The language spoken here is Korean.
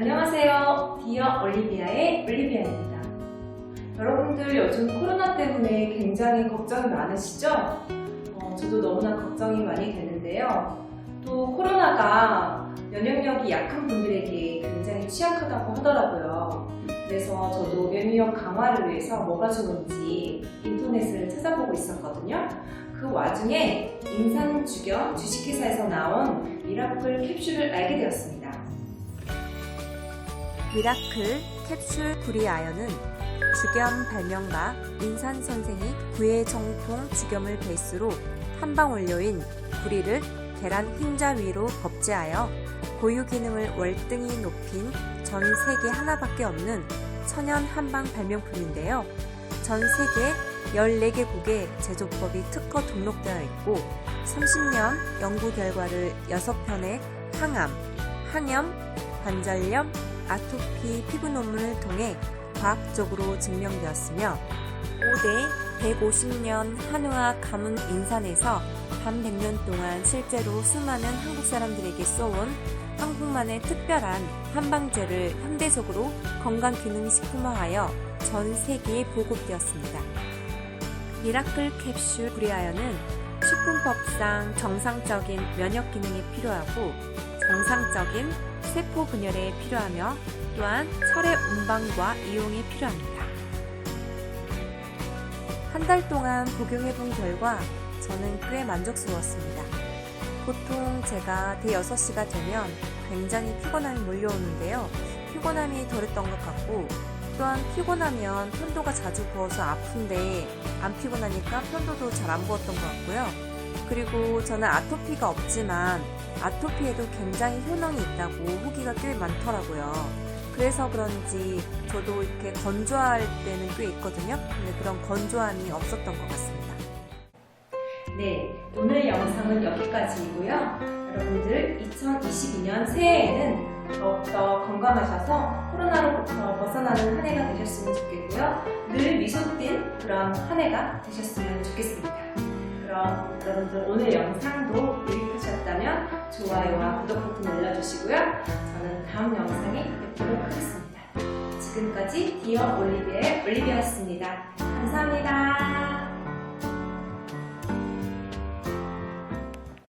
안녕하세요. 디어 올리비아의 올리비아입니다. 여러분들 요즘 코로나 때문에 굉장히 걱정이 많으시죠? 어, 저도 너무나 걱정이 많이 되는데요. 또 코로나가 면역력이 약한 분들에게 굉장히 취약하다고 하더라고요. 그래서 저도 면역 강화를 위해서 뭐가 좋은지 인터넷을 찾아보고 있었거든요. 그 와중에 인산주겸 주식회사에서 나온 미라클 캡슐을 알게 되었습니다. 미라클 캡슐 구리아연은 주겸 발명가 인산 선생이 구의 정통 주겸을 베이스로 한방 원료인 구리를 계란 흰자 위로 법제하여 보유 기능을 월등히 높인 전 세계 하나밖에 없는 천연 한방 발명품인데요. 전 세계 14개국의 제조법이 특허 등록되어 있고 30년 연구 결과를 6편의 항암, 항염, 관절염, 아토피 피부 논문을 통해 과학적으로 증명되었으며 5대 150년 한의학 가문 인산에서 단 100년 동안 실제로 수많은 한국 사람들에게 써온 한국만의 특별한 한방제를 현대적으로 건강기능식품화하여 전 세계에 보급되었습니다. 미라클 캡슐 구리아연은 식품법상 정상적인 면역 기능에 필요하고 정상적인 세포 분열에 필요하며 또한 철의 운반과 이용에 필요합니다. 한 달 동안 복용해 본 결과 저는 꽤 만족스러웠습니다. 보통 제가 대여섯 시가 되면 굉장히 피곤함이 몰려오는데요. 피곤함이 덜했던 것 같고 또한 피곤하면 편도가 자주 부어서 아픈데 안 피곤하니까 편도도 잘 안 부었던 것 같고요. 그리고 저는 아토피가 없지만 아토피에도 굉장히 효능이 있다고 후기가 꽤 많더라고요. 그래서 그런지 저도 이렇게 건조할 때는 꽤 있거든요. 근데 그런 건조함이 없었던 것 같습니다. 네, 오늘 영상은 여기까지이고요. 여러분들 2022년 새해에는 더욱더 건강하셔서 코로나로부터 벗어나는 한 해가 되셨으면 좋겠고요. 늘 미소 띤 그런 한 해가 되셨으면 좋겠습니다. 그럼 여러분들 오늘 영상도 유익하셨다면 좋아요와 구독 버튼 눌러주시고요. 저는 다음 영상에 뵙도록 하겠습니다. 지금까지 디어 올리비아의 올리비아였습니다. 감사합니다.